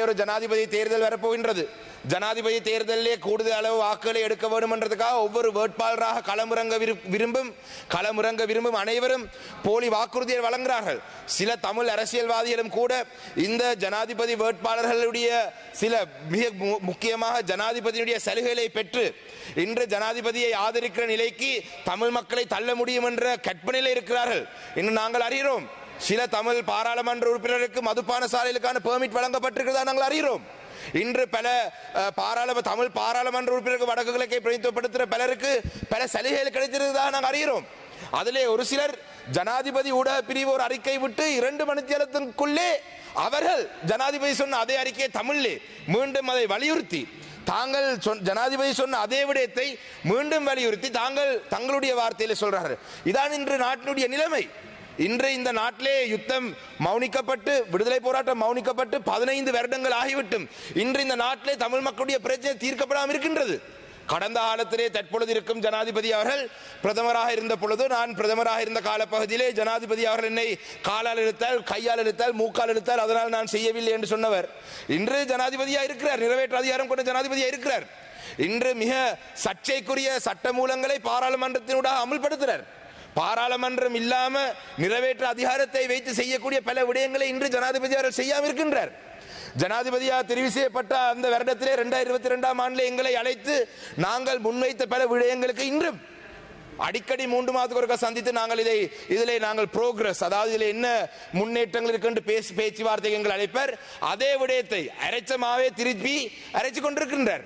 ஒரு ஜனாதிபதி தேர்தல் வரப்போகின்றது. ஜனாதிபதி தேர்தலிலே கூடுதல் அளவு வாக்குகளை எடுக்க வேண்டும் என்றதுக்காக ஒவ்வொரு வேட்பாளராக களமிறங்க விரும்பும் களமிறங்க விரும்பும் அனைவரும் போலி வாக்குறுதியை வழங்குகிறார்கள். சில தமிழ் அரசியல்வாதிகளும் கூட இந்த ஜனாதிபதி வேட்பாளர்களுடைய சில மிக மு- முக்கியமாக ஜனாதிபதியுடைய சலுகைகளை பெற்று இன்று ஜனாதிபதியை ஆதரிக்கிற நிலைக்கு தமிழ் மக்களை தள்ள முடியும் என்ற கற்பனையில் இருக்கிறார்கள். இன்று நாங்கள் அறிகிறோம் சில தமிழ் பாராளுமன்ற உறுப்பினருக்கு மதுபான சாலைகளுக்கான பெர்மிட் வழங்கப்பட்டிருக்கிறதா நாங்கள் அறிகிறோம். இன்று பல பாராளும தமிழ் பாராளுமன்ற உறுப்பினருக்கு வடக்கு கிழக்கை பிரதித்துவப்படுத்துகிற பலருக்கு பல சலுகைகள் கிடைத்திருக்கிறதா நாங்கள் அறிகிறோம். அதிலே ஒரு சிலர் ஜனாதிபதி ஊடக பிரிவு ஒரு அறிக்கை விட்டு இரண்டு மணித்தியாலத்திற்குள்ளே அவர்கள் ஜனாதிபதி சொன்ன அதே அறிக்கையை தமிழிலே மீண்டும் அதை வலியுறுத்தி தாங்கள் ஜனாதிபதி சொன்ன அதே விடயத்தை மீண்டும் வலியுறுத்தி தாங்கள் தங்களுடைய வார்த்தையில சொல்றார்கள். இதான் இன்று நாட்டினுடைய நிலைமை. இன்று இந்த நாட்டிலே யுத்தம் மௌனிக்கப்பட்டு விடுதலை போராட்டம் மௌனிக்கப்பட்டு பதினைந்து வருடங்கள் ஆகிவிட்டும். இன்று இந்த நாட்டிலே தமிழ் மக்களுடைய பிரச்சனை தீர்க்கப்படாமல் இருக்கின்றது. கடந்த காலத்திலே தற்பொழுது இருக்கும் ஜனாதிபதி அவர்கள் பிரதமராக இருந்த பொழுது நான் பிரதமராக இருந்த காலப்பகுதியிலே ஜனாதிபதி அவர்கள் என்னை காலால் இழுத்தால் கையால் இழுத்தால் மூக்கால் இழுத்தால் அதனால் நான் செய்யவில்லை என்று சொன்னவர். இன்று ஜனாதிபதியாக இருக்கிறார் நிறைவேற்ற அதிகாரம் கொண்ட ஜனாதிபதியாக இருக்கிறார். இன்று மிக சர்ச்சைக்குரிய சட்ட மூலங்களை பாராளுமன்றத்தினூடாக அமல்படுத்துகிறார் பாராளுமன்றம் இல்லாம நிறைவேற்ற அதிகாரத்தை வைத்து செய்யக்கூடிய பல விடயங்களை இன்று ஜனாதிபதி அவர்கள் செய்யாமல் இருக்கின்றார். ஜனாதிபதியாக தெரிவு செய்யப்பட்ட அந்த வருடத்திலே இரண்டாயிரத்தி இருபத்தி ரெண்டாம் ஆண்டில் எங்களை அழைத்து நாங்கள் முன்வைத்த பல விடயங்களுக்கு இன்றும் அடிக்கடி மூன்று மாதத்துக்கு ஒருக்கா சந்தித்து நாங்கள் இதை இதில் நாங்கள் ப்ரோக்ரஸ் அதாவது இதில் என்ன முன்னேற்றங்கள் இருக்குன்னு பேச்சு பேச்சுவார்த்தை எங்கள் அழைப்பர். அதே விடயத்தை அரைச்சமாவே திருப்பி அரைச்சு கொண்டிருக்கின்றார்.